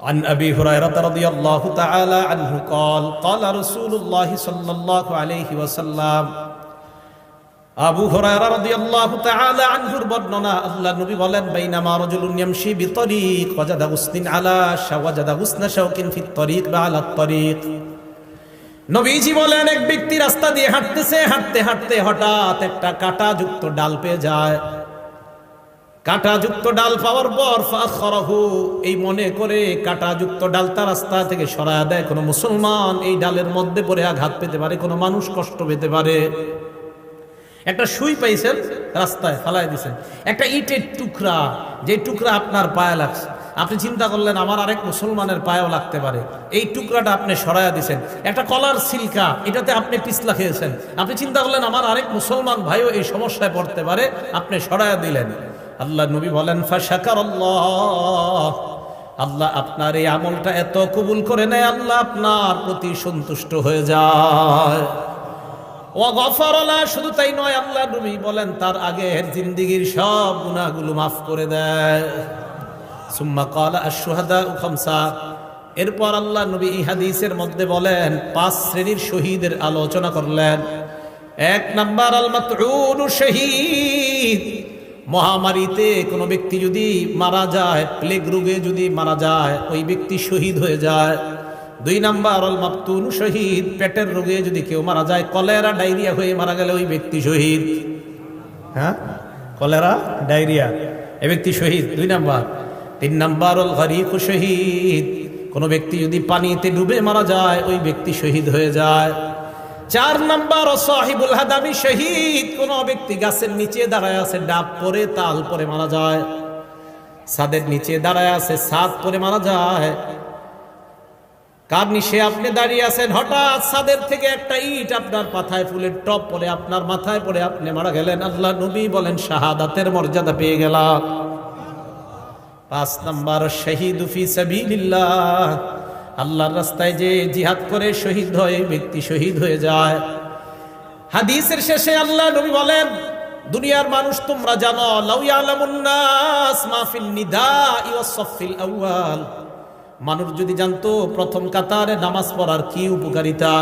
عن ابي هريره رضي الله تعالى عنه قال قال رسول الله صلى الله عليه وسلم আবু হুরায়রা রাদিয়াল্লাহু তাআলা আনহুর বর্ণনা আল্লাহ নবী বলেন বাইনামা রাজুলুন ইয়ামশি বিতরিক ওয়াজাদা গুসনিন আলা শাওয়াজাদা গুসনা শাওকিন ফিত তরিক বা আলা তরিক নবীজি বলেন এক ব্যক্তি রাস্তা দিয়ে হাঁটতেছে হাঁটতে হাঁটতে হঠাৎ একটা কাঁটাযুক্ত ডাল পেয়ে যায় কাঁটাযুক্ত ডাল পাওয়ার পর ফাখরাহু, এই মনে করে কাঁটাযুক্ত ডাল তার রাস্তা থেকে সরায় দেয় কোনো মুসলমান, এই ডালের মধ্যে পড়ে আঘাত পেতে পারে, কোনো মানুষ কষ্ট পেতে পারে। একটা সুই পাইছেন, রাস্তায় ফালাই দিছেন। একটা ইটের টুকরা, যে টুকরা আপনার পায়ে লাগছে। আপনি চিন্তা করলেন, আমার আরেক মুসলমানের পায়েও লাগতে পারে। এই টুকরাটা আপনি সরাইয়া দিছেন। একটা কলার সিলকা, এটাতে আপনি পিছলা খেয়েছেন। আপনি চিন্তা করলেন, আমার আরেক মুসলমান ভাইও এই সমস্যায় পড়তে পারে, আপনি সরাইয়া দিলেন। আল্লাহ নবী বলেন ফাশাকার আল্লাহ আপনার এই আমলটা এত কবুল করে নেয়, আল্লাহ আপনার প্রতি সন্তুষ্ট হয়ে যায়। শুধু তাই নয়, আল্লাহ নবী বলেন, তার আগের জিন্দিগির সব গুণাগুলো মাফ করে দেয়। সুম্মা কালা আশুহাদা খামসা। এরপর আল্লাহ নবী এই হাদিসের মধ্যে বলেন, পাঁচ শ্রেণির শহীদের আলোচনা করলেন। এক নাম্বার আল মাতউন শহীদ। মহামারীতে কোনো ব্যক্তি যদি মারা যায়, প্লেগ রোগে যদি মারা যায়, ওই ব্যক্তি শহীদ হয়ে যায়। দুই নাম্বার, অল মাপতুন শহীদ, পেটের রোগে যদি কেউ মারা যায়, কলেরা, ডায়রিয়া হয়ে মারা গেলে ওই ব্যক্তি শহীদ। হ্যাঁ? কলেরা, ডায়রিয়া, এ ব্যক্তি শহীদ। দুই নাম্বার। তিন নাম্বার, অল গরিব শহীদ, কোনো ব্যক্তি যদি পানিতে ডুবে মারা যায়, ওই ব্যক্তি শহীদ হয়ে যায়। চার নাম্বার সাহিবুল হাদামি শহীদ। কোন ব্যক্তি গাছের নিচে দাঁড়ায় আছে, ডাব পরে, তাল পরে মারা যায়। ছাদের নিচে দাঁড়ায় আছে, ছাদ পরে মারা যায়। কার নিশে আপনি দাঁড়িয়ে আছেন? হঠাৎ ছাদের থেকে একটা ইট আপনার মাথায় ফুলের টপ পরে, আপনার মাথায় পড়ে আপনি মারা গেলেন। আল্লাহ নবী বলেন, শাহাদাতের মর্যাদা পেয়ে গেলাম। পাঁচ নাম্বার, শহীদ ফি সাবিলিল্লাহ। আল্লাহর রাস্তায় যে জিহাদ করে শহীদ হয় ব্যক্তি শহীদ হয়ে যায়। হাদিসের শেষে আল্লাহ নবী বলেন, দুনিয়ার মানুষ তোমরা জানো মানুষ যদি জানতো, প্রথম কাতারে নামাজ পড়ার কি উপকারিতা,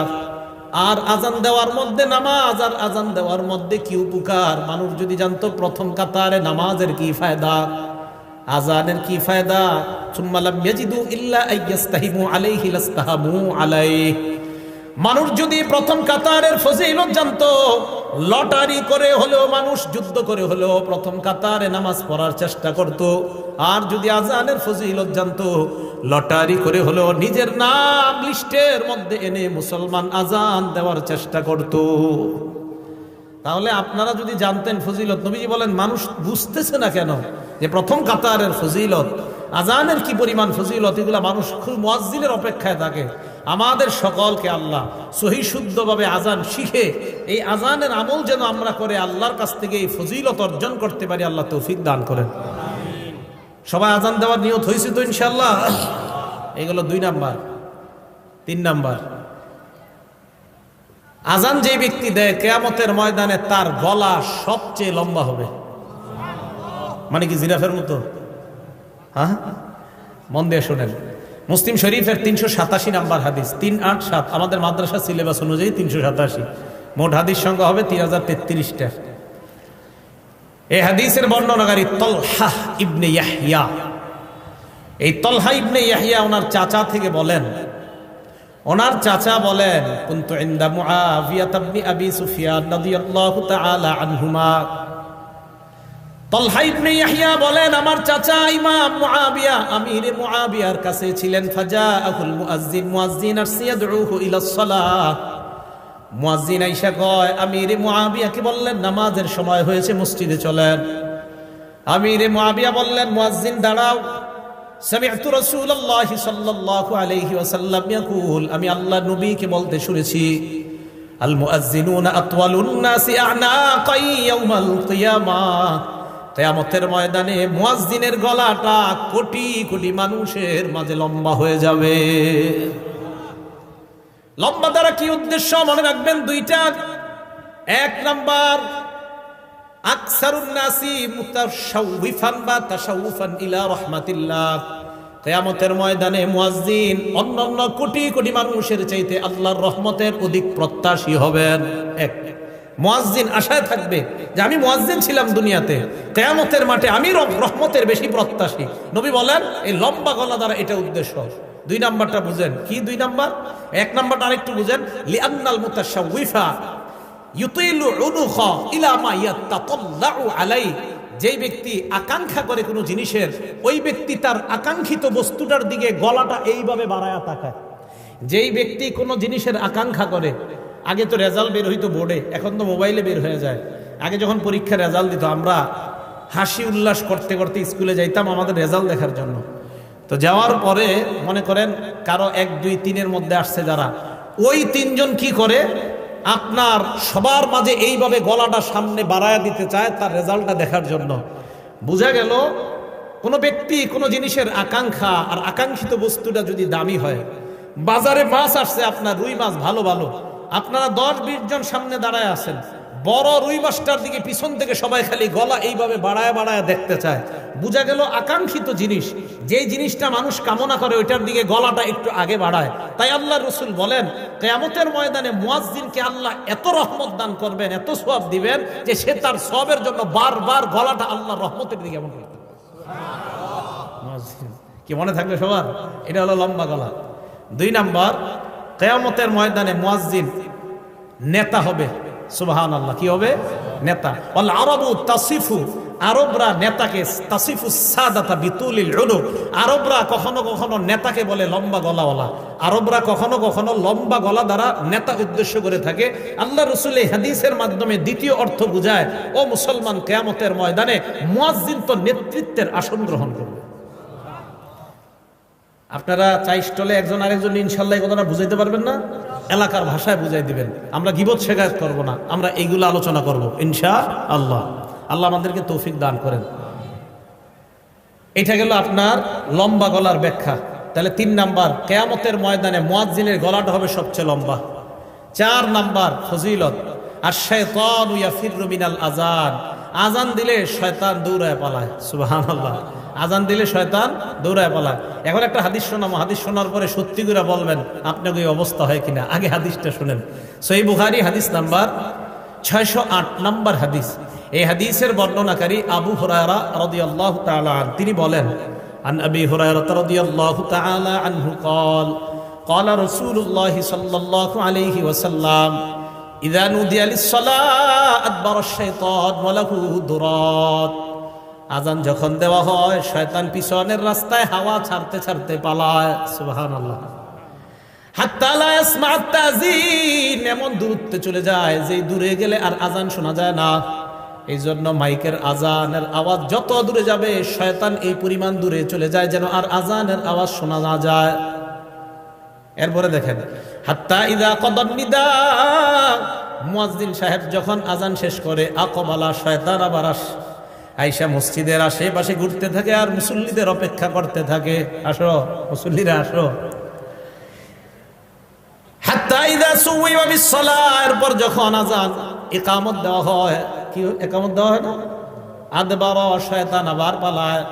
আর আজান দেওয়ার মধ্যে নামাজ, আর আজান দেওয়ার মধ্যে কি উপকার? মানুষ যদি জানতো, প্রথম কাতারে নামাজের কি ফায়দা? আজানের কি ফায়দা? সুম্মালাম ইয়াজিদু ইল্লা আইয়াস্তাহিমু আলাইহি লাস্তাহামু আলাইহি। মানুষ যদি প্রথম কাতারের ফজিলত জানতো, লটারি করে হলেও মানুষ, যুদ্ধ করে হলেও প্রথম কাতারে নামাজ পড়ার চেষ্টা করত। আর যদি আজানের ফজিলত জানতো, লটারি করে হলেও নিজের নাম লিস্টের মধ্যে এনে মুসলমান আজান দেওয়ার চেষ্টা করত। তাহলে আপনারা যদি জানতেন ফজিলত, নবীজি বলেন, মানুষ বুঝতেছে না কেন? যে প্রথম কাতারের ফজিলত, আজানের কি পরিমাণ ফজিলত, এগুলা মানুষ খুব মোয়াজ্জিনের অপেক্ষায় থাকে। আমাদের সকলকে আল্লাহ সহি শুদ্ধভাবে আজান শিখে, এই আজানের আমল যেন আমরা করে আল্লাহর কাছ থেকে এই ফজিলত অর্জন করতে পারি, আল্লাহ তৌফিক দান করেন। সবাই আজান দেওয়ার নিয়ত হয়েছে তো ইনশাল্লাহ এগুলো দুই নাম্বার, তিন নাম্বার। আজান যে ব্যক্তি দেয়, কেয়ামতের ময়দানে তার গলা সবচেয়ে লম্বা হবে। মানে কি জিরাফের মতো? হ্যাঁ? মন দিয়ে শোনেন। মুসলিম শরীফের তিনশো সাতাশি নাম্বার হাদিস, তিন আট সাত। আমাদের মাদ্রাসা সিলেবাস অনুযায়ী তিনশো সাতাশি। মোট হাদিস সংখ্যা হবে তিন হাজার তেত্রিশটা। এই হাদিসের বর্ণনাকারী তলহা ইবনে ইয়াহিয়া এই তলহা ইবনে ইয়াহিয়া ওনার চাচা থেকে বলেন, ওনার চাচা বলেন, কুনতু ইনদা মুআবিয়া ইবনে আবি সুফিয়ান রাদিয়াল্লাহু তাআলা আনহুমা। বলেন, আমার চাচা ইমাম মুআবিয়া আমির মুআবিয়ার কাছে ছিলেন। ফাজাআহুল মুআজ্জিন মুআজ্জিন আরসিয়াদউহু ইলা সালাহ। মুয়াজ্জিন আইসা কয়, আমির মুআবিয়াকে বললেন? নামাজের সময় হয়েছে, মসজিদে চলেন। আমির মুআবিয়া বললেন মুয়াজ্জিন দাঁড়াও। সামি'তু রাসূলুল্লাহ সাল্লাল্লাহু আলাইহি ওয়াসাল্লাম ইয়াকুল, আমি আল্লাহ নবীকে বলতে শুনেছি। আল মুআজ্জিনুনা আতওয়ালুন নাসি আ'নাকাই ইয়াউমাল কিয়ামাহ কিয়ামতের ময়দানে মুয়াজ্জিনের গলাটা কোটি কোটি মানুষের মাঝে লম্বা হয়ে যাবে। লম্বা দ্বারা কি উদ্দেশ্য মনে রাখবেন? দুইটা। এক নাম্বার কেয়ামতের ময়দানে মুয়াজ্জিন অন্যান্য কোটি কোটি মানুষের চাইতে আল্লাহর রহমতের অধিক প্রত্যাশী হবেন। এক। মুয়াজ্জিন আশায় থাকবে যে আমি মুয়াজ্জিন ছিলাম দুনিয়াতে। কেয়ামতের মাঠে আমি রহমতের বেশি প্রত্যাশী। নবী বলেন, এই লম্বা গলা দ্বারা এটা উদ্দেশ্য। দুই নাম্বারটা বুঝেন। কি দুই নাম্বার? এক নাম্বারটা আরেকটু বুঝেন। লিআন্নাল মুতাশাউইফা ইউতিলু উনুখ ইলা মা ইয়াতাতাল্লাউ আলাই যেই ব্যক্তি আকাঙ্ক্ষা করে কোনো জিনিসের, ওই ব্যক্তি তার আকাঙ্ক্ষিত বস্তুটার দিকে গলাটা এইভাবে বাড়ায়া তাকায়। যেই ব্যক্তি কোনো জিনিসের আকাঙ্ক্ষা করে আগে তো রেজাল্ট বের হইতো বোর্ডে, এখন তো মোবাইলে বের হয়ে যায়। আগে যখন পরীক্ষার রেজাল্ট দিত, আমরা হাসি উল্লাস করতে করতে স্কুলে যাইতাম আমাদের রেজাল্ট দেখার জন্য। তো যাওয়ার পরে মনে করেন কারও এক, দুই, তিনের মধ্যে আসছে যারা। ওই তিনজন কি করে? আপনার সবার মাঝে এইভাবে গলাটা সামনে বাড়ায় দিতে চায় তার রেজাল্টটা দেখার জন্য। বোঝা গেল, কোনো ব্যক্তি, কোনো জিনিসের আকাঙ্ক্ষা আর আকাঙ্ক্ষিত বস্তুটা যদি দামি হয়, বাজারে মাছ আসছে আপনার রুই মাছ ভালো ভালো। আপনারা দশ বিশ জন সামনে দাঁড়ায় আছেন। বড় রুই দিকে পিছন থেকে সবাই খালি গলা এইভাবে বাড়ায় বাড়ায় দেখতে চায়। বোঝা গেল আকাঙ্ক্ষিত জিনিস। যেই জিনিসটা মানুষ কামনা করে ওইটার দিকে গলাটা একটু আগে বাড়ায়। তাই আল্লাহ রসুল বলেন, কেয়ামতের ময়দানে মুয়াজ্জিনকে আল্লাহ এত রহমত দান করবেন, এত সব দিবেন যে সে তার সবের জন্য বারবার গলাটা আল্লাহ রহমতের দিকে এমন করতে কি মনে থাকবে সবার? এটা হলো লম্বা গলা। দুই নাম্বার কেয়ামতের ময়দানে মুয়াজ্জিন নেতা হবে। সুবাহান আল্লাহ কি হবে? নেতা। আরবু তাসিফু, আরবরা নেতাকে, তাসিফু সাদাতা বিতুলিল উলু আরবরা কখনো কখনো নেতাকে বলে লম্বা গলাওয়ালা। আরবরা কখনো কখনো লম্বা গলা দ্বারা নেতা উদ্দেশ্য করে থাকে। আল্লাহ রসুল এই হাদিসের মাধ্যমে দ্বিতীয় অর্থ বুঝায়, ও মুসলমান, কেয়ামতের ময়দানে মুয়াজ্জিন তো নেতৃত্বের আসন গ্রহণ করবে। আপনারা চাই স্টলে একজন আরেকজন ইনশাল্লাহ কথাটা বুঝাইতে পারবেন না? এলাকার ভাষায় বুঝাই দিবেন। আমরা গিবত শেখায়ত করব না, আমরা এইগুলো আলোচনা করব ইনশা আল্লাহ আল্লাহ আমাদেরকে তৌফিক দান করেন। এটা গেল আপনার লম্বা গলার ব্যাখ্যা। তাহলে তিন নাম্বার, কেয়ামতের ময়দানে মুয়াজ্জিনের গলাটা হবে সবচেয়ে লম্বা। চার নাম্বার, ফজিলত। আর শয়তান মিনাল আজান আজান দিলে শয়তান দৌড়ায় পালায়। সুবহানাল্লাহ। আজান দিলে শয়তান দৌড়ায় পালায় এখন একটা হাদিস শোনাবো হাদিস শোনার পরে সত্যি করে বলবেন আপনাকে এই অবস্থা হয় কিনা আগে হাদিসটা শুনেন সই বুখারি হাদিস নাম্বার ছয়শো আট নম্বর হাদিস এই হাদিসের বর্ণনাকারী আবু হুরায়রা রাদিয়াল্লাহু তাআলা আন তিনি বলেন عن أبي هريرة رضي الله تعالى عنه قال قال رسول الله صلى الله عليه وسلم إذا نودي للصلاة أدبر الشيطان وله درات আজান যখন দেওয়া হয়, শয়তান পিছনের রাস্তায় হাওয়া ছাড়তে ছাড়তে পালায়। ইয়াসমা'আত তাযীন এমন দূরত্বে চলে যায় যে দূরে গেলে আর আজান শোনা যায় না। এই জন্য মাইকের আজানের আওয়াজ যত দূরে যাবে, শয়তান এই দূরে চলে যায় যেন আর আজানের আওয়াজ শোনা না যায়। এরপরে দেখেন, হাত্তা ইদা কদম নিদা। মুয়াজ্জিন সাহেব যখন আজান শেষ করে, আকবালা শয়তান আবার আস। আইসা মসজিদের আশেপাশে ঘুরতে থাকে আর মুসল্লিদের অপেক্ষা করতে থাকে। আসো, মুসল্লিরা, আসো। শয়তান আবার পালায়।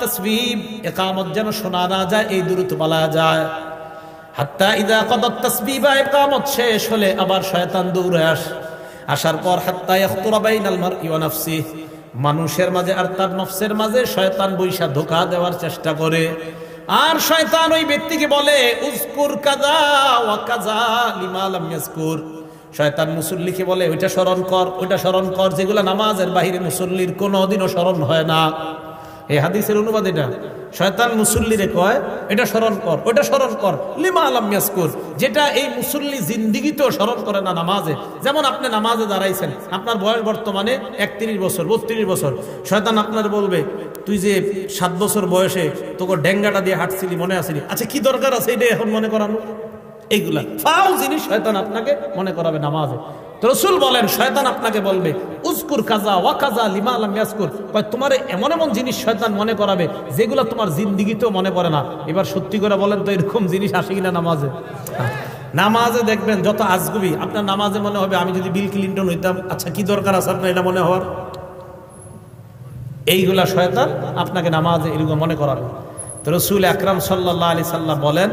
তাসবিব যেন শোনা না যায়, এই পালা যায়। তাসবিবা, ইকামত শেষ হলে আবার শয়তান দৌড়ে আস। আসার পর হাত্তা নাফসি। মানুষের মাঝে আর তার নফসের মাঝে শয়তান বৈশা ধোকা দেওয়ার চেষ্টা করে। আর শয়তান ওই ব্যক্তিকে বলে উজকুর কাজা ওয়া কাজা লিমা লাম ইয়াজকুর শয়তান মুসল্লিকে বলে, ওইটা স্মরণ কর, ওইটা স্মরণ কর, যেগুলো নামাজের বাহিরে মুসল্লির কোনোদিনও স্মরণ হয় না। এই হাদিসের অনুবাদ এটা। শয়তান মুসল্লিরে কয়, এটা স্মরণ কর, ওইটা স্মরণ কর। লিমা আলাম ইয়াসকুর যেটা এই মুসল্লি জিন্দিগিতেও স্মরণ করে না নামাজে। যেমন আপনি নামাজে দাঁড়াইছেন, আপনার বয়স বর্তমানে একত্রিশ বছর, বত্রিশ বছর। শয়তান আপনার বলবে, তুই যে সাত বছর বয়সে তোকে ডেঙ্গাটা দিয়ে হাঁটছিলি, মনে আসিনি আচ্ছা কি দরকার আছে এটা এখন মনে করানো এইগুলা ফাও জিনিস শয়তান আপনাকে মনে করাবে নামাজে। রসুল বলেন, শয়তান আপনাকে বলবে উস্কুর কাজা, ওয়া কাজা লিমা আলাম ইয়াসকুর তোমার এমন এমন জিনিস শয়তান মনে করাবে, যেগুলো তোমার জিন্দিগিতেও মনে পড়ে না। এবার সত্যি করে বলেন তো, এরকম জিনিস আসে কিনা নামাজে? নামাজে দেখবেন, যত আজগুবি, আপনার নামাজে মনে হবে, আমি যদি বিল ক্লিন্টন হইতাম আচ্ছা কি দরকার আছে আপনার এটা মনে হওয়ার? এইগুলা শয়তান আপনাকে নামাজে এরকম মনে করাবে। তো রসুল আকরাম সাল্লাহ আলি সাল্লাম বলেন,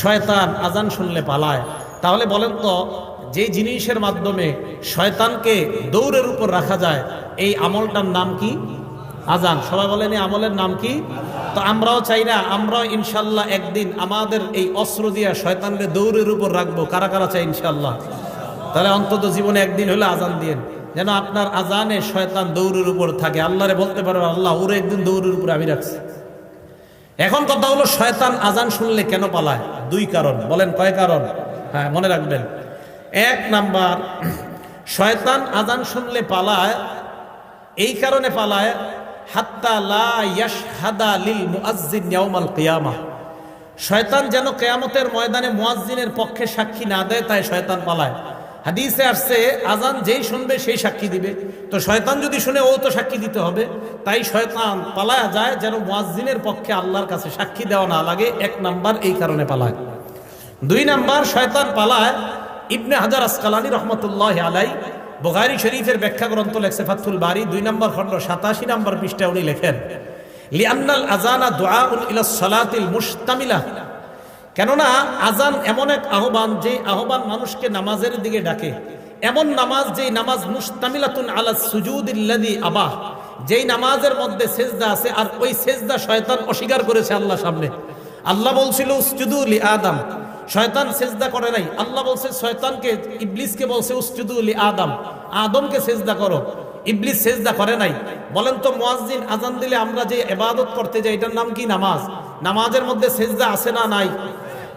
শয়তান আজান শুনলে পালায়। তাহলে বলেন তো যে জিনিসের মাধ্যমে শয়তানকে দৌড়ের উপর রাখা যায়, এই আমলটার নাম কি? আজান। সবাই বলেন, এই আমলের নাম কি? তো আমরাও চাই না, আমরাও ইনশাল্লাহ একদিন আমাদের এই অস্ত্র দিয়া শয়তানকে দৌড়ের উপর রাখব। কারা কারা চাই ইনশাল্লাহ? তাহলে অন্তত জীবনে একদিন হলে আজান দিয়েন। যেন আপনার আজানে শয়তান দৌড়ের উপর থাকে। আল্লাহরে বলতে পারবে আল্লাহ, ওরে একদিন দৌড়ের উপর আমি রাখছি। এখন কথা হলো, শয়তান আজান শুনলে কেন পালায়? দুই কারণ। বলেন, কয় কারণ? হ্যাঁ মনে রাখবেন। এক নাম্বার, শয়তান আজান শুনলে পালায়, এই কারণে পালায়, হাত্তা লা ইয়াশহাদা লিল মুআজ্জিন ইয়াউমাল কিয়ামা শয়তান যেন কেয়ামতের ময়দানে মুয়াজ্জিনের পক্ষে সাক্ষী না দেয়, তাই শয়তান পালায়। হাদিসে আসছে আজান যেই শুনবে সেই সাক্ষী দিবে। তো শয়তান যদি শুনে, ও তো সাক্ষী দিতে হবে। তাই শয়তান পালায়া যায়, যেন মুয়াজ্জিনের পক্ষে আল্লাহর কাছে সাক্ষী দেওয়া না লাগে, এক নাম্বার এই কারণে পালায়। দুই নাম্বার, শয়তান পালায় ইবনে হাজার আসকালানি রহমতুল্লাহ আলাই বোগারি শরীফের ব্যাখ্যা গ্রন্থ লেখছে ফাথুল বাড়ি দুই নম্বর খণ্ড, সাতাশি নম্বর পৃষ্ঠা উনি লেখেন লিয়ান্নাল আজানা দোয়া ইলা সলাতিল মুস্তামিলা কেননা আজান এমন এক আহ্বান যে আহ্বান মানুষকে নামাজের দিকে ডাকে। এমন নামাজ যেই নামাজ মুস্তামিলাতুন আলা সুজুদিল্লাদি আবাহ, যেই নামাজের মধ্যে সেজদা আছে আর ওই সেজদা শয়তান অস্বীকার করেছে আল্লাহ সামনে। আল্লাহ বলছিল উসজুদুলি আদম। শয়তান সেজদা করে নাই। আল্লাহ বলছে, শয়তানকে, ইবলিসকে বলছে উস্তুদুল আদম। আদমকে সেজদা করো। ইবলিস সেজদা করে নাই। বলেন তো, মুয়াজ্জিন আজান দিলে আমরা যে এবাদত করতে যাই, এটার নাম কি? নামাজ। নামাজের মধ্যে সেজদা আছে না নাই?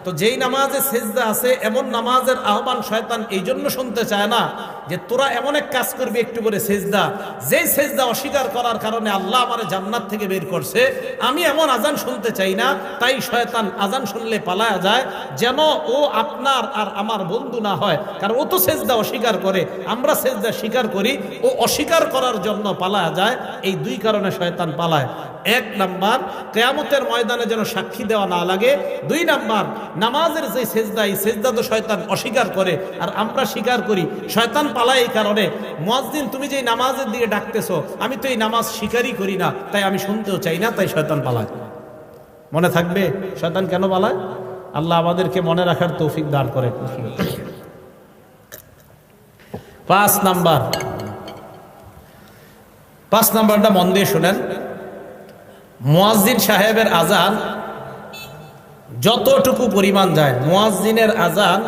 তো যেই নামাজে সেজদা আছে, এমন নামাজের আহ্বান শয়তান এই জন্য শুনতে চায় না যে তোরা এমন এক কাজ করবি একটু করে সেজদা। যেই সেজদা অস্বীকার করার কারণে আল্লাহ আমার জান্নাত থেকে বের করছে, আমি এমন আজান শুনতে চাই না, তাই শয়তান আজান শুনলে পালায়া যায়, যেন ও আপনার আর আমার বন্ধু না হয়, কারণ ও তো সেজদা অস্বীকার করে, আমরা সেজদা স্বীকার করি, ও অস্বীকার করার জন্য পালায়া যায়, এই দুই কারণে শয়তান পালায়। এক নাম্বার, কেয়ামতের ময়দানে যেন সাক্ষী দেওয়া না লাগে। দুই নাম্বার, নামাজের যে সেজদা এই সেজদা তো শয়তান অস্বীকার করে, আর আমরা স্বীকার করি, শয়তান পালায় এই কারণে। মুয়াজ্জিন, তুমি যে নামাজের দিকে ডাকতেছো, আমি তো এই নামাজ স্বীকারই করি না, তাই আমি শুনতেও চাই না, তাই শয়তান পালায়। মনে থাকবে? শয়তান কেন পালায়? আল্লাহ আমাদেরকে মনে রাখার তৌফিক দান করে পাঁচ নাম্বার, পাঁচ নাম্বারটা মন দিয়ে শুনেন। মুয়াজ্জিন সাহেবের আজান যতটুকু পরিমাণ যায়, মুয়াজ্জিনের আজান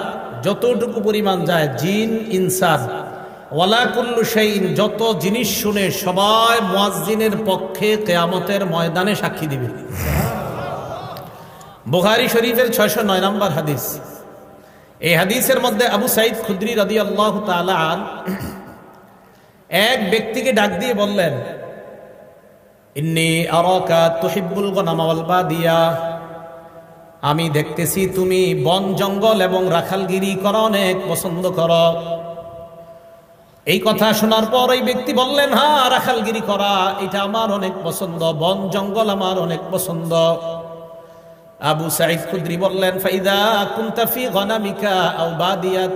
যতটুকু পরিমাণ যায়, জিন, ইনসান ওয়ালাকুল্লু যত জিনিস শুনে সবাই মুয়াজ্জিনের পক্ষে কেয়ামতের ময়দানে সাক্ষী দিবে। বুখারি শরীফের ছয়শো নয় নম্বর হাদিস। এই হাদিসের মধ্যে আবু সাইদ খুদ্রি রদি আল্লাহ তালান এক ব্যক্তিকে ডাক দিয়ে বললেন আমি দেখতেছি তুমি বন, জঙ্গল এবং রাখালগিরি করা, অনেক পছন্দ করো। এই কথা শোনার পর ওই ব্যক্তি বললেন হ্যাঁ রাখালগিরি করা, এটা আমার অনেক পছন্দ। বন, জঙ্গল আমার অনেক পছন্দ। আবু সাইদ খুদ্রি বললেন, ফাইদা কুনতা ফি গনামিকা আও বাদিয়াত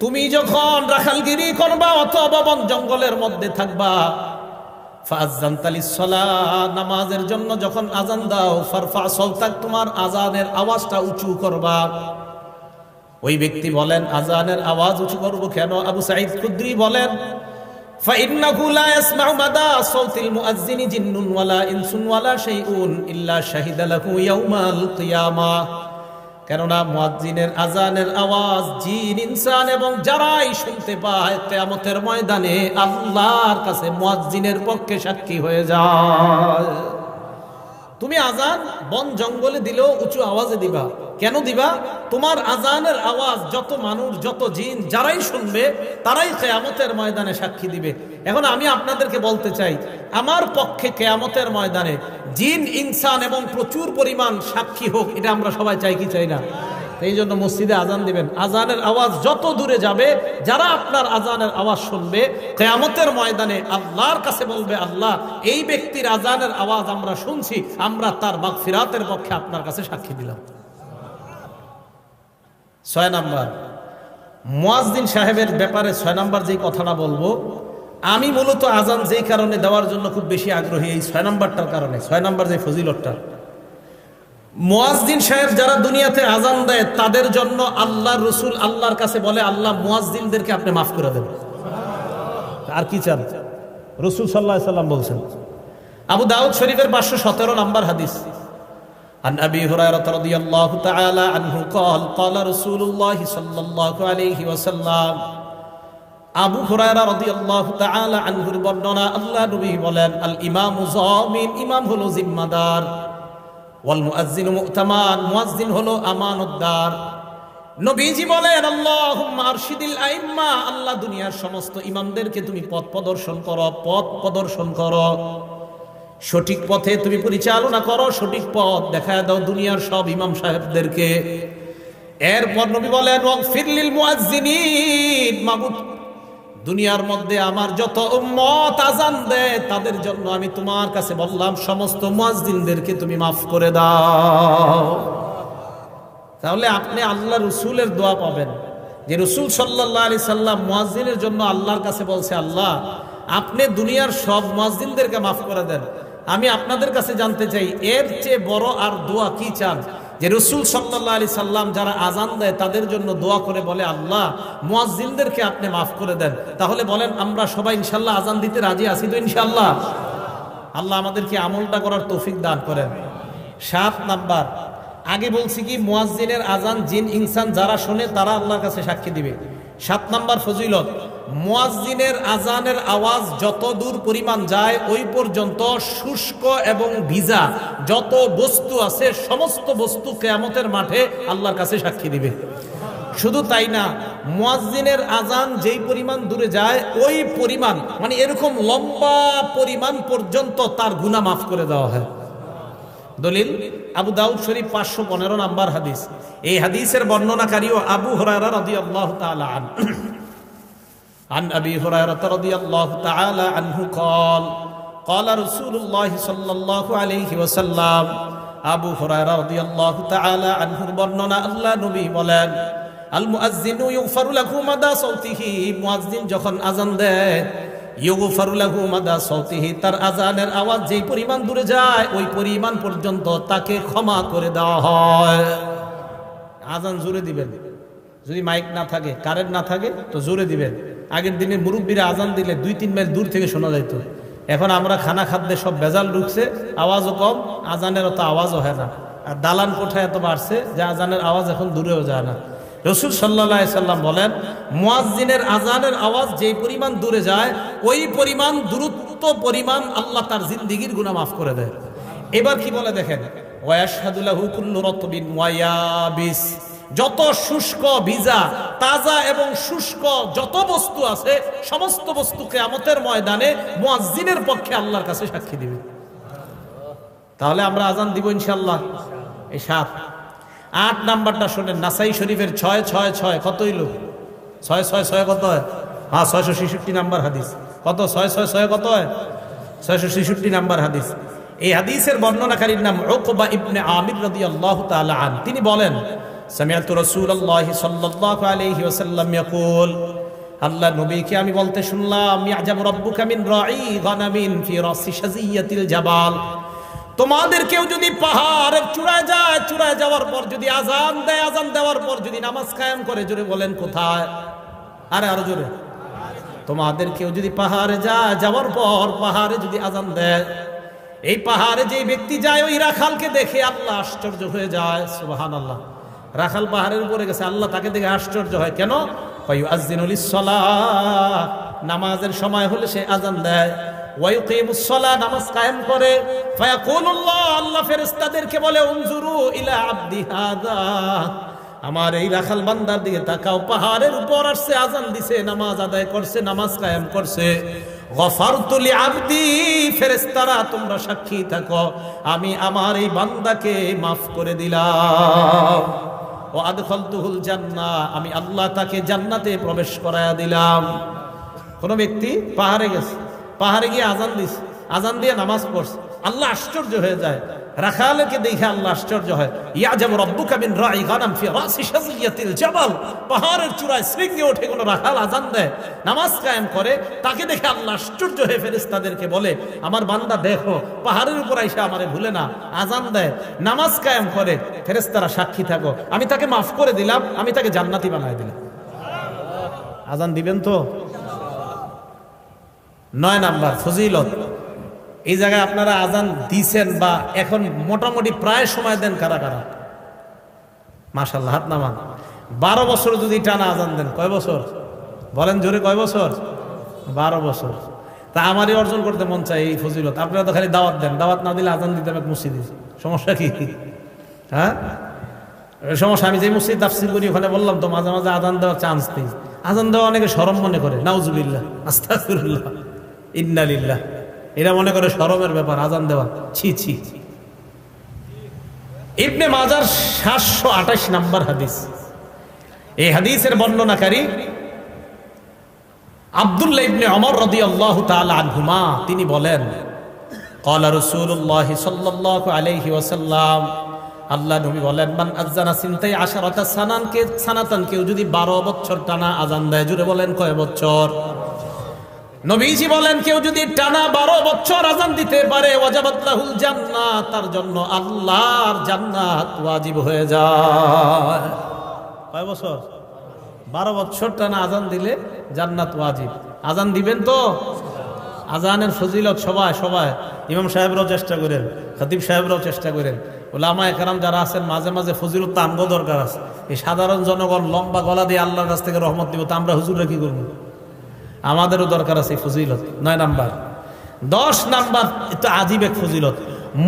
তুমি যখন রাখালগিরি করবা অথবা বন, জঙ্গলের মধ্যে থাকবা নামাজের জন্য যখন আজান দাও, ফারফা সলতাক তোমার আজানের আওয়াজটা উঁচু করবা। ওই ব্যক্তি বলেন, আজানের আওয়াজ উঁচু করব কেন? আবু সাইদ কুদ্রি বলেন জিন্নুন ওয়ালা ইনসুন ওয়ালা শাইউন ইল্লা শাহিদালাহু ইয়াউমাল কিয়ামা। কেননা মুয়াজ্জিনের আজানের আওয়াজ জিন, ইনসান এবং যারাই শুনতে পায় কেয়ামতের ময়দানে আল্লাহর কাছে মুয়াজ্জিনের পক্ষে সাক্ষী হয়ে যায়। তুমি আজান বন জঙ্গলে দিলেও উঁচু আওয়াজে দিবা। কেন দিবা? তোমার আজানের আওয়াজ যত মানুষ, যত জিন, যারাই শুনবে, তারাই কেয়ামতের ময়দানে সাক্ষী দিবে। এখন আমি আপনাদেরকে বলতে চাই, আমার পক্ষে কেয়ামতের ময়দানে জিন, ইনসান এবং প্রচুর পরিমাণ সাক্ষী হোক, এটা আমরা সবাই চাই কি চাই না? এই জন্য মসজিদে আজান দিবেন। আজানের আওয়াজ যত দূরে যাবে, যারা আপনার আজানের আওয়াজ শুনবে, কেয়ামতের ময়দানে আল্লাহর কাছে বলবে, আল্লাহ, এই ব্যক্তির আজানের আওয়াজ আমরা শুনছি, আমরা তার বাগফিরাতের পক্ষে আপনার কাছে সাক্ষী দিলাম। ছয় নাম্বার। মুয়াজ্জিন সাহেবের ব্যাপারে ছয় নাম্বার যে কথাটা বলব, আমি মূলত আজান যেই কারণে দেওয়ার জন্য খুব বেশি আগ্রহী এই ছয় নম্বরটার কারণে, ছয় নম্বর যে ফজিলতটা। মুয়াজ্জিন সাহেব যারা দুনিয়াতে আজান দেয় তাদের জন্য আল্লাহ রসুল আল্লাহর কাছে বলে আল্লাহ মুয়াজ্জিনদেরকে আপনি মাফ করে দেন আর কি চান রসুল সাল্লাহ সাল্লাম বলছেন আবু দাউদ শরীফের পাঁচশো সতেরো নম্বর হাদিস عن أبي هريرة رضي الله تعالى عنه قال قال رسول الله صلى الله عليه وسلم আবু হুরায়রা রাদিয়াল্লাহু তাআলা আনহুর বর্ণনা আল্লাহ নবী বলেন আল ইমামু জামিন ইমাম হলো জিম্মাদার আমানতদার। আইম্মা, আল্লাহ দুনিয়ার সমস্ত ইমামদেরকে তুমি পথ প্রদর্শন করো, পথ প্রদর্শন সঠিক পথে তুমি পরিচালনা করো, সঠিক পথ দেখা দাও দুনিয়ার সব ইমাম সাহেবদেরকে। এরপর নবী বলেন ফিরলিল মাবুদ দুনিয়ার মধ্যে আমার যত উম্মত আজান দেয়, তাদের জন্য আমি তোমার কাছে বললাম, সমস্ত মুয়াজ্জিনদেরকে তুমি মাফ করে দাও। তাহলে আপনি আল্লাহ রসুলের দোয়া পাবেন। যে রসুল সাল্লাহ আলি সাল্লাম মুয়াজ্জিনের জন্য আল্লাহর কাছে বলছে, আল্লাহ, আপনি দুনিয়ার সব মুয়াজ্জিনদেরকে মাফ করে দেন। আমি আপনাদের কাছে জানতে চাই, এর চেয়ে বড় আর দোয়া কি চান? যে রসুল সাল্লাহ আলি সাল্লাম যারা আজান দেয়, তাদের জন্য দোয়া করে বলে, আল্লাহ, মুয়াজ্জিনদেরকে আপনি মাফ করে দেন। তাহলে বলেন, আমরা সবাই ইনশাল্লাহ আজান দিতে রাজি আছি তো ইনশাল্লাহ আল্লাহ আমাদেরকে আমলটা করার তৌফিক দান করেন। সাত নাম্বার, আগে বলছি কি, মুয়াজ্জিনের আজান জিন, ইনসান যারা শোনে, তারা আল্লাহর কাছে সাক্ষী দিবে। সাত নাম্বার ফজিলত মুয়াজ্জিনের আজানের আওয়াজ যত দূর পরিমাণ যায়, ওই পর্যন্ত শুষ্ক এবং ভিজা যত বস্তু আছে, সমস্ত বস্তু কেয়ামতের মাঠে আল্লাহর কাছে সাক্ষী দিবে। শুধু তাই না, মুয়াজ্জিনের আজান যেই পরিমাণ দূরে যায়, ওই পরিমাণ মানে এরকম লম্বা পরিমাণ পর্যন্ত তার গুনাহ মাফ করে দেওয়া হয়। দলিল, আবু দাউদ শরীফ পাঁচশো পনেরো নাম্বার হাদিস। এই হাদিসের বর্ণনাকারীও আবু হরারা রদি আল্লাহ আন عن أبي هريرة رضي الله تعالى عنه قال قال رسول الله صلى الله عليه وسلم আবু হুরায়রা রাদিয়াল্লাহু তাআলা আনহুর বর্ণনা আল্লাহ নবী বলেন আল মুআজ্জিনু ইউগফারু লাহু মাদা সাউতিহি মুআজ্জিন যখন আজান দেয় ইউগফারু লাহু মাদা সাউতিহি তার আজানের আওয়াজ যেই পরিমাণ দূরে যায় ওই পরিমাণ পর্যন্ত তাকে ক্ষমা করে দেওয়া হয় আজান জোরে দিবেন যদি মাইক না থাকে কারেন্ট না থাকে তো জোরে দিবেন আগের দিনে মুরব্বীরা আজান দিলে দুই, তিন মাইল দূর থেকে শোনা যাইত। এখন আমরা খানা খাদ্যে সব বেজাল ঢুকছে, আওয়াজও কম, আজানের অত আওয়াজও হয় না। আর দালান কোঠায় এত বাড়ছে যে আজানের আওয়াজ এখন দূরেও যায় না। রসুল সাল্লাহ সাল্লাম বলেন, মুয়াজ্জিনের আজানের আওয়াজ যেই পরিমাণ দূরে যায়, ওই পরিমাণ দূরত্ব পরিমাণ আল্লাহ তার জিন্দিগির গুণা মাফ করে দেয়। এবার কি বলে দেখেন? ওয়ায়াবিস। যত শুষ্ক ভিজা তাজা এবং শুষ্ক যত বস্তু আছে, সমস্ত বস্তু কেয়ামতের ময়দানে মুয়াজ্জিনের পক্ষে আল্লাহর কাছে সাক্ষী দিবে। তাহলে আমরা আজান দিব ইনশাল্লাহ এই সাত। আট নাম্বারটা শোনেন, নাসাই শরীফের ছয় ছয় ছয় কত হইল ছয় ছয় ছয় কত হয়? হ্যাঁ ছয়শো ছেষট্টি নাম্বার হাদিস। কত? ছয় ছয় ছয় কত হয়? ছয়শো ছেষট্টি নাম্বার হাদিস। এই হাদিসের বর্ণনাকারীর নাম ওকবা ইবনে আমির রদি আল্লাহ তাআলা আন তিনি বলেন সামিআতু রাসূলুল্লাহ সাল্লাল্লাহু আলাইহি ওয়াসাল্লাম ইয়াকুল, আল্লাহ নবীকে আমি বলতে শুনলাম ইয়াজাব রাব্বুকা মিন রাঈ গানামিন ফি রাসি শাজিয়াতিল জাবাল। তোমাদের কেউ যদি পাহাড়ের চূড়ায় যায়, চূড়ায় যাওয়ার পর যদি আজান দেয় আজান দেওয়ার পর যদি নামাজ কায়েম করে, জোরে বলেন কোথায়? আরে আরও জোরে। তোমাদের কেউ যদি পাহাড়ে যায়, যাওয়ার পর পাহাড়ে যদি আজান দেয়, এই পাহাড়ে যে ব্যক্তি যায়, ওই রাখালকে দেখে আল্লাহ আশ্চর্য হয়ে যায় সুবাহান আল্লাহ রাখাল পাহাড়ের উপরে গেছে, আল্লাহ তাকে দেখে আশ্চর্য হয়। কেন? নামাজের সময় হলে সে আজান দেয়। নামাজ কায়েম করে। আল্লাহ বলে ইলা আবদি আমার এই রাখাল তাকাও। পাহাড়ের উপর আসছে আজান নামাজ আদায় করছে, নামাজ কায়েম করছে। ফেরেশতারা, তোমরা সাক্ষী থাকো। আমি আমার এই বান্দাকে মাফ করে দিলাম। ও আদখালতুহুল জান্না আমি আল্লাহ তাকে জান্নাতে প্রবেশ করায়া দিলাম। কোনো ব্যক্তি পাহাড়ে গেছে, পাহাড়ে গিয়ে আজান দিস আজান দিয়ে নামাজ পড়ছে, আল্লাহ আশ্চর্য হয়ে যায়। রাখালকে দেখে আল্লাহ আশ্চর্য হয়। ইয়াজাব রব্বুকা মিন রাই গানাম ফি রাসি শাজিয়াতিল জাবাল। পাহাড়ের চূড়ায় শৃঙ্গে ওঠে কোন রাখাল আজান দেয়, নামাজ কায়েম করে, তাকে দেখে আল্লাহ আশ্চর্য হয়ে ফেরেশতাদেরকে বলে, আমার বান্দা, দেখো, পাহাড়ের উপর আইসা আমারে ভুলে না, আজান দেয়, নামাজ কায়েম করে, ফেরেশতারা সাক্ষী থাকো। আমি তাকে মাফ করে দিলাম, আমি তাকে জান্নাতি বানায় দিলাম। আজান দিবেন তো? নয় নাম্বার, ফজিলত। এই জায়গায় আপনারা আজান দিছেন বা এখন মোটামুটি প্রায় সময় দেন কারা কারা? মাশাল্লাহ হাত নামান। বারো বছর যদি টানা আজান দেন, কয় বছর? বলেন জোরে, কয় বছর? বারো বছর। তা আমারই অর্জন করতে মন চাই এই ফজিলত। আপনারা তো খালি দাওয়াত দেন। দাওয়াত না দিলে আজান দিতে হবে মসজিদে। সমস্যা কি? হ্যাঁ? সমস্যা, আমি যে মসজিদ তাফসির করি, ওখানে বললাম তো মাঝে মাঝে আজান দেওয়ার চান্স নেই। আজান দেওয়া অনেকে সরম মনে করে। নাউজুবিল্লাহ আস্তাফিরুল্লাহ ইন্নালিল্লাহ। এরা মনে করে সরমের ব্যাপার, আজান দেওয়া। ছি ছি। ইবনে মাজার সাতশো আঠাশ নাম্বার হাদিস। এই হাদিসের বর্ণনাকারী আবদুল্লাহ ইবনে অমর রদি আল্লাহ আনহুমা, তিনি বলেন আল্লাহ কেউ যদি বারো টানা আজান বলেন কয় বছর? নবীজি বলেন, কেউ যদি টানা 12 বছর আজান দিতে পারে, ওয়াজাবাতলাহুল জান্নাত, তার জন্য আল্লাহর জান্নাত ওয়াজিব হয়ে যায়। কয় বছর? বারো বছর টানা আজান দিলে জান্নাত ওয়াজিব। আজান দিবেন তো? আজানের ফজিলত সবাই সবাই। ইমাম সাহেবরাও চেষ্টা করেন, খতিব সাহেবরাও চেষ্টা করেন। ওলামা একরাম যারা আছেন, মাঝে মাঝে ফজিলত তো আমগো দরকার আছে। এই সাধারণ জনগণ লম্বা গলা দিয়ে আল্লাহর কাছ থেকে রহমত দিব তা আমরা হুজুরে কি করব? আমাদেরও দরকার আছে ফজিলত। নয় নাম্বার। দশ নাম্বার এটা আজীব এক ফজিলত।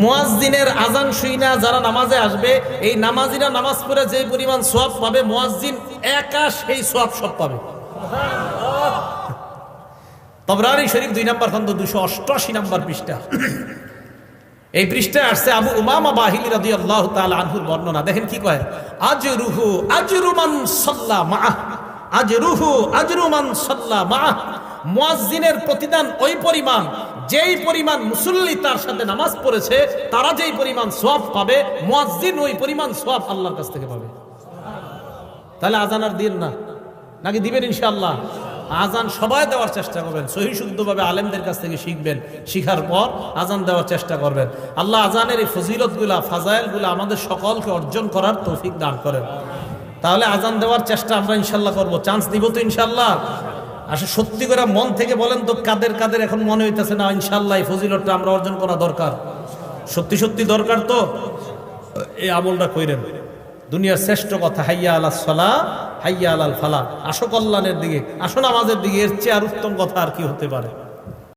মুয়াজ্জিনের আজান শুইনা যারা নামাজে আসবে, এই নামাজিরা নামাজ পড়ে যে পরিমাণ সোয়াব পাবে, মুয়াজ্জিন একা সেই সোয়াব সব পাবে। তবরারি শরীফ দুই নাম্বার খন্ড দুশো অষ্টআশি নাম্বার পৃষ্ঠা। এই পৃষ্ঠায় আসছে আবু উমামা বাহিনী রাদি আল্লাহ তাল আনহুর বর্ণনা। দেখেন কি কয়? আজ রুহু আজ রুমান সাল্লা মা আজ রুহু আজ রুমান সাল্লা মা মুয়াজ্জিনের প্রতিদান ওই পরিমাণ, যেই পরিমাণ মুসল্লি তার সাথে নামাজ পড়েছে, তারা যেই পরিমাণ সোয়াব পাবে, মুয়াজ্জিন ওই পরিমাণ সোয়াব আল্লাহর কাছ থেকে পাবে। তাহলে আজান আর দিন না, নাকি দিবেন ইনশাআল্লাহ? আজান সবাই দেওয়ার চেষ্টা করবেন, সহি শুদ্ধভাবে আলেমদের কাছ থেকে শিখবেন, শিখার পর আজান দেওয়ার চেষ্টা করবেন। আল্লাহ আজানের এই ফজিলতগুলা, ফাজাইলগুলা আমাদের সকলকে অর্জন করার তৌফিক দান করেন। তাহলে আজান দেওয়ার চেষ্টা আমরা ইনশাল্লাহ করব। চান্স দিব তো ইনশাল্লাহ। আসলে সত্যি করে মন থেকে বলেন তো, কাদের কাদের এখন মনে হইতেছে না, ইনশাল্লাহ এই ফজিলতটা আমরা অর্জন করা দরকার। সত্যি সত্যি দরকার তো। এই আমলটা কইরেন। দুনিয়ার শ্রেষ্ঠ কথা, হাইয়া আলা সলা, হাইয়া আলাল ফালা। আসো কল্যাণের দিকে, আসো নামাজের দিকে, এর চেয়ে আর উত্তম কথা আর কি হতে পারে।